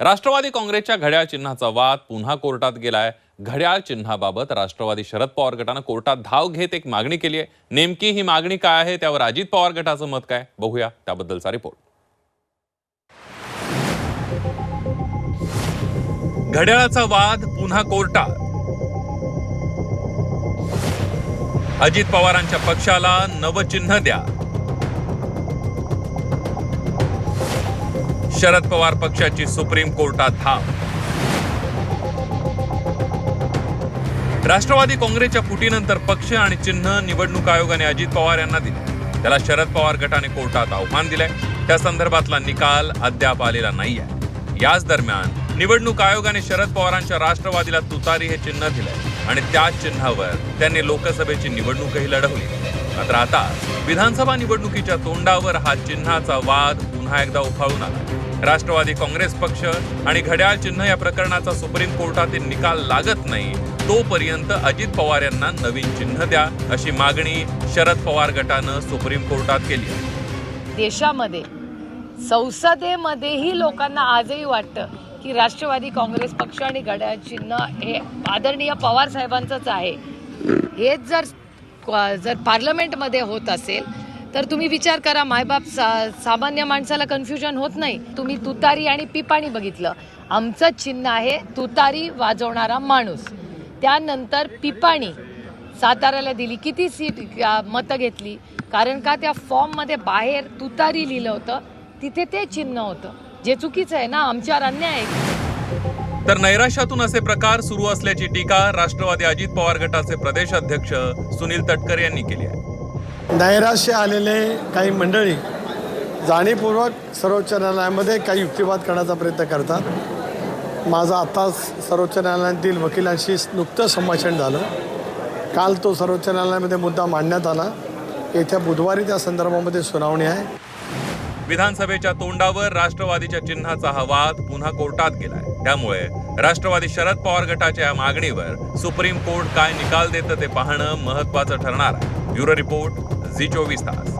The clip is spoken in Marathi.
राष्ट्रवादी काँग्रेसच्या घड्याळ चिन्हाचा वाद पुन्हा कोर्टात गेलाय. घड्याळ चिन्हाबाबत राष्ट्रवादी शरद पवार गटानं कोर्टात धाव घेत एक मागणी केली आहे. नेमकी ही मागणी काय आहे? त्यावर अजित पवार गटाचं मत काय? बघूया त्याबद्दलचा रिपोर्ट. घड्याळाचा वाद पुन्हा कोर्टात. अजित पवारांच्या पक्षाला नवचिन्ह द्या. शरद पवार पक्षाची सुप्रीम कोर्टात धाव राष्ट्रवादी काँग्रेसच्या फुटीनंतर पक्ष आणि चिन्ह निवडणूक आयोगाने अजित पवार यांना दिले. त्याला शरद पवार गटाने कोर्टात आव्हान दिलंय. त्या संदर्भातला निकाल अद्याप आलेला नाहीये. याच दरम्यान निवडणूक आयोगाने शरद पवारांच्या राष्ट्रवादीला तुतारी हे चिन्ह दिलंय. आणि त्याच चिन्हावर त्यांनी लोकसभेची निवडणूकही लढवली. मात्र आता विधानसभा निवडणुकीच्या तोंडावर हा चिन्हाचा वाद पुन्हा एकदा उफाळून आला. राष्ट्रवादी काँग्रेस पक्ष आणि घड्याळ चिन्ह या प्रकरणाचा सुप्रीम कोर्टातील निकाल लागत नाही तोपर्यंत अजित पवार यांना नवीन चिन्ह द्या अशी मागणी शरद पवार गटानं सुप्रीम कोर्टात केली आहे. देशामध्ये संसदेमध्येही लोकांना आजही वाटतं की राष्ट्रवादी काँग्रेस पक्ष आणि घड्याळ चिन्ह हे आदरणीय पवार साहेबांचंच आहे. हेच जर जर पार्लमेंटमध्ये होत असेल तर तुम्ही विचार करा मायबाप सा सामान्य माणसाला कन्फ्युजन होत नाही. तुम्ही तुतारी आणि पिपाणी बघितलं. आमचं चिन्ह आहे तुतारी वाजवणारा माणूस. त्यानंतर पिपाणी. साताऱ्याला दिली. किती सीट मतं घेतली? कारण का त्या फॉर्ममध्ये बाहेर तुतारी लिहिलं होतं. तिथे ते चिन्ह होतं. जे चुकीचं आहे ना आमच्यावर अन्याय आहे. तर नैराश्यातून असे प्रकार सुरू असल्याची टीका राष्ट्रवादी अजित पवार गटाचे प्रदेश अध्यक्ष सुनील तटकरे यांनी केली आहे. नैराश्य आलेले काही मंडळी जाणीवपूर्वक सर्वोच्च न्यायालयामध्ये काही युक्तिवाद करण्याचा प्रयत्न करतात. माझं आत्ताच सर्वोच्च न्यायालयातील वकिलांशी नुकतं संभाषण झालं. काल तो सर्वोच्च न्यायालयामध्ये मुद्दा मांडण्यात आला. येत्या बुधवारी त्या संदर्भामध्ये सुनावणी आहे. विधानसभेच्या तोंडावर राष्ट्रवादीच्या चिन्हाचा हा वाद पुन्हा कोर्टात गेलाय. त्यामुळे राष्ट्रवादी शरद पवार गटाच्या या मागणीवर सुप्रीम कोर्ट काय निकाल देतं ते पाहणं महत्वाचं ठरणार आहे. ब्युरो रिपोर्ट झी चोवीस तास.